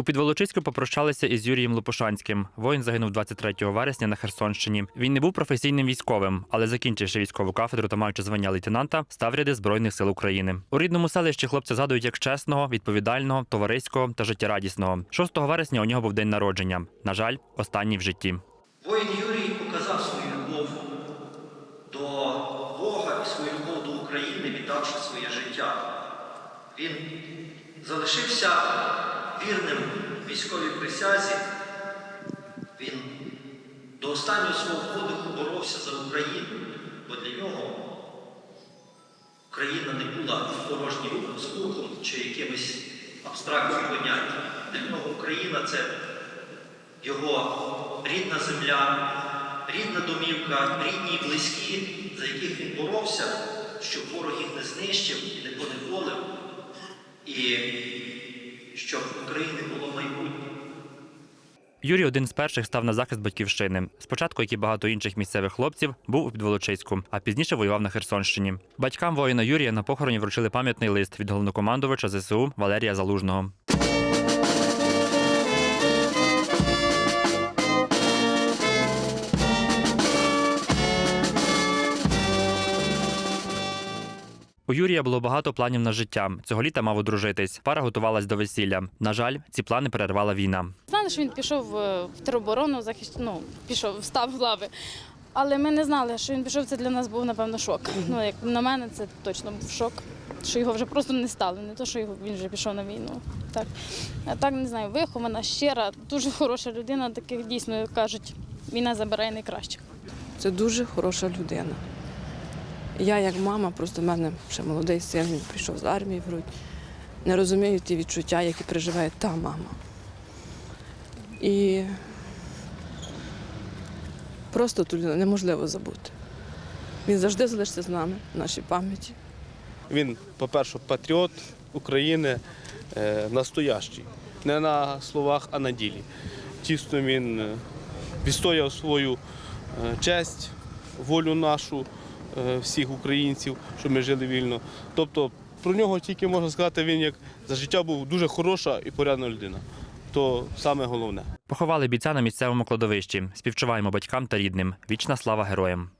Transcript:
У Підволочиську попрощалися із Юрієм Лопушанським. Воїн загинув 23 вересня на Херсонщині. Він не був професійним військовим, але закінчивши військову кафедру та маючи звання лейтенанта, став ряди збройних сил України. У рідному селищі хлопця згадують як чесного, відповідального, товариського та життєрадісного. 6 вересня у нього був день народження. На жаль, останній в житті. Воїн Юрій показав свою любов до Бога і свою любов до України, віддавши своє життя. Він залишився вірним військовій присязі. Він до останнього свого подиху боровся за Україну, бо для нього Україна не була порожнім звуком чи якимось абстрактним поняттям. Для нього Україна це його рідна земля, рідна домівка, рідні і близькі, за яких він боровся, щоб ворог їх не знищив і не поневолив, і щоб в України було майбутнє. Юрій один з перших став на захист батьківщини. Спочатку, як і багато інших місцевих хлопців, був у Підволочиську, а пізніше воював на Херсонщині. Батькам воїна Юрія на похороні вручили пам'ятний лист від головнокомандувача ЗСУ Валерія Залужного. У Юрія було багато планів на життя. Цього літа мав одружитись. Пара готувалась до весілля. На жаль, ці плани перервала війна. Знали, що він пішов е, в тероборону, захист... ну, пішов, встав в лави. Але ми не знали, що він пішов. Це для нас був, напевно, шок. Ну, як на мене, це точно був шок, що його вже просто не стало. Не то, що його він вже пішов на війну. Так. А так не знаю, вихована, щира, дуже хороша людина, таких дійсно кажуть, війна забирає найкращих. Це дуже хороша людина. Я, як мама, просто в мене ще молодий син, він прийшов з армії в грудь. Не розумію ті відчуття, які переживає та мама. І просто ту людину неможливо забути. Він завжди залишиться з нами, в нашій пам'яті. Він, по-перше, патріот України е, настоящий. Не на словах, а на ділі. Тісно він е, відстояв свою е, честь, волю нашу, всіх українців, щоб ми жили вільно. Тобто про нього тільки можна сказати, він як за життя був дуже хороша і порядна людина. То саме головне. Поховали бійця на місцевому кладовищі. Співчуваємо батькам та рідним. Вічна слава героям.